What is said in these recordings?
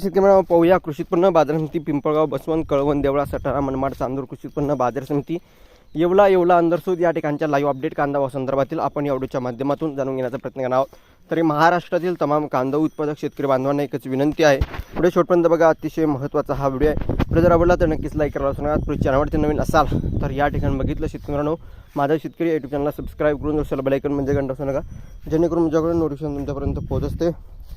शेतकरी पाहूया. कृषी उत्पन्न बाजार समिती पिंपळगाव बसवंत कळवण देवळा सटारा मनमाड चांदूर कृषी उत्पन्न बाजार समिती येवला येवला अंदरसूद या ठिकाणच्या लाईव्ह अपडेट कांदा संदर्भातील आपण या व्हिडिओच्या माध्यमातून जाणून घेण्याचा प्रयत्न करणार आहोत. तरी महाराष्ट्रातील तमाम कांदा उत्पादक शेतकरी बांधवांना एकच विनंती आहे. पुढे शेवटपर्यंत बघा अतिशय महत्त्वाचा हा व्हिडिओ आहे. पुढे जर आवडला तर नक्कीच लाईक करायला विसरू नका. पुढे चॅनलवरती नवीन असाल तर या ठिकाणी बघितलं शेतकऱ्यांनो माझा शेतकरी युट्यूब चॅनलला सबस्क्राईब करून दुसऱ्या बेलायकन म्हणजे घंटा असू नका. जेणेकरून माझ्याकडे नोटिफिकेशन तुमच्यापर्यंत पोहोच असते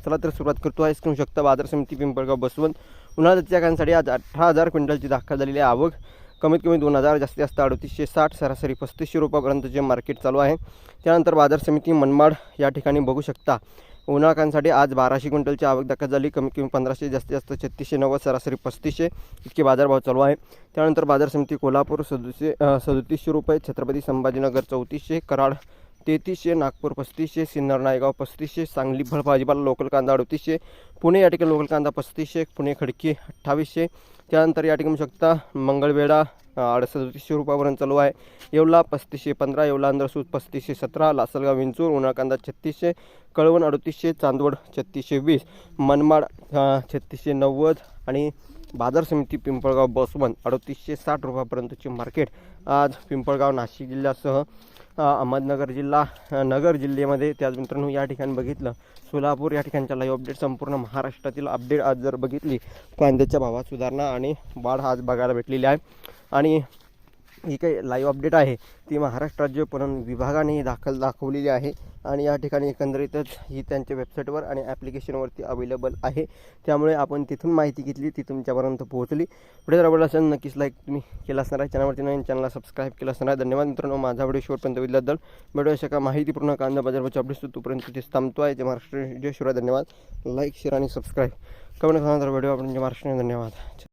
चला तर सुरुवात करतो. आहे स्क्रीन शकता बाजार समिती पिंपळगाव बसवंत उन्हाळ्याच्या कांसाठी आज अठरा हजार क्विंटलची दाखल झालेली आवक कमीत कमी दोन हजार जास्तीत जास्त अडतीसशे साठ सरासरी पस्तीसशे रुपयापर्यंतचे मार्केट चालू आहे. त्यानंतर बाजार समिती मनमाड या ठिकाणी बघू शकता. उन्हाळकांसाठी आज बाराशे क्विंटलची आवक दाखल झाली. कमीत कमी पंधराशे जास्तीत जास्त छत्तीसशे नव्वद सरासरी पस्तीसशे इतके बाजारभाव चालू आहे. त्यानंतर बाजार समिती कोल्हापूर सदुशे सदतीसशे रुपये छत्रपती संभाजीनगर चौतीसशे कराड तेहतीसशे नागपूर पस्तीसशे सिन्नर नायगाव पस्तीसशे सांगली फळ भाजीपाला लोकल कांदा अडतीसशे पुणे या ठिकाणी लोकल कांदा पस्तीसशे पुणे खडकी अठ्ठावीसशे. त्यानंतर या ठिकाणी बघू शकता मंगळवेढा अडसदतीसशे रुपयापर्यंत चालू आहे. येवला पस्तीसशे पंधरा येवला अंदरसूद पस्तीसशे सतरा लासलगाव विंचूर उन्हाळ कांदा छत्तीसशे कळवण अडतीसशे चांदवड छत्तीसशे वीस मनमाड छत्तीसशे नव्वद आणि बाजार समिती पिंपळगाव बसवन अडतीसशे साठ रुपयापर्यंतचे मार्केट आज पिंपळगाव नाशिक जिल्ह्यासह अहमदनगर जिल्हा नगर जिल्ह्यामध्ये. त्याच मित्रांनो या ठिकाणी बघितलं. सोलापूर या ठिकाणच्या लाईव्ह अपडेट संपूर्ण महाराष्ट्रातील अपडेट आज जर बघितली कांद्याच्या भावात सुधारणा आणि वाढ आज बघायला भेटलेली आहे. आणि ही काही लाईव्ह अपडेट आहे ती महाराष्ट्र राज्य पणन विभागाने दाखल दाखवलेली आहे. आणि या ठिकाणी एकंदरीतच ही त्यांच्या वेबसाईटवर आणि ॲप्लिकेशनवरती अवेलेबल आहे. त्यामुळे आपण तिथून माहिती घेतली ती तुमच्यापर्यंत पोहोचली. पुढे जर आवडला असेल नक्कीच लाईक तुम्ही केला असणार आहे. चॅनलवरती नवीन चॅनलला सबस्क्राईब केला असणार आहे. धन्यवाद मित्रांनो. माझा व्हिडिओ शेवटपर्यंत बघितल्याबद्दल. भेटू शका माहितीपूर्ण कांदा बाजारभावाची अपडेट्स तोपर्यंत तिथेच थांबतो आहे. जे महाराष्ट्र जय शिवराय. धन्यवाद. लाईक शेअर आणि सबस्क्राईब कमेंट करणार व्हिडिओ आपण जे महाराष्ट्र धन्यवाद.